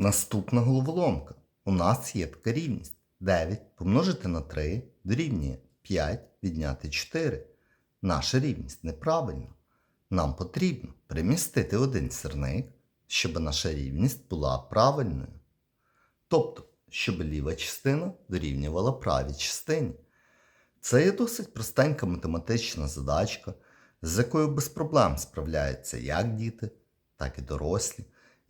Наступна головоломка. У нас є така рівність. 9 помножити на 3 дорівнює 5 відняти 4. Наша рівність неправильна. Нам потрібно перемістити один сірник, щоб наша рівність була правильною. Тобто, щоб ліва частина дорівнювала правій частині. Це є досить простенька математична задачка, з якою без проблем справляються як діти, так і дорослі.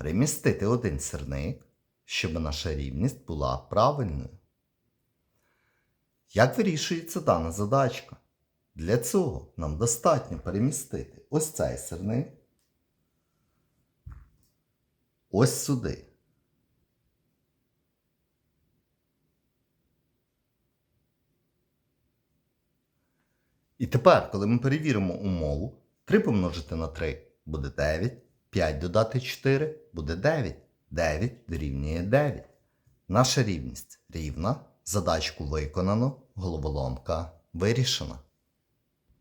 перемістити один сірник, щоб наша рівність була правильною. Як вирішується дана задачка? Для цього нам достатньо перемістити ось цей сирник ось сюди. І тепер, коли ми перевіримо умову, 3 помножити на 3 буде 9, 5 додати 4 буде 9. 9 дорівнює 9. Наша рівність рівна. Задачку виконано, головоломка вирішена.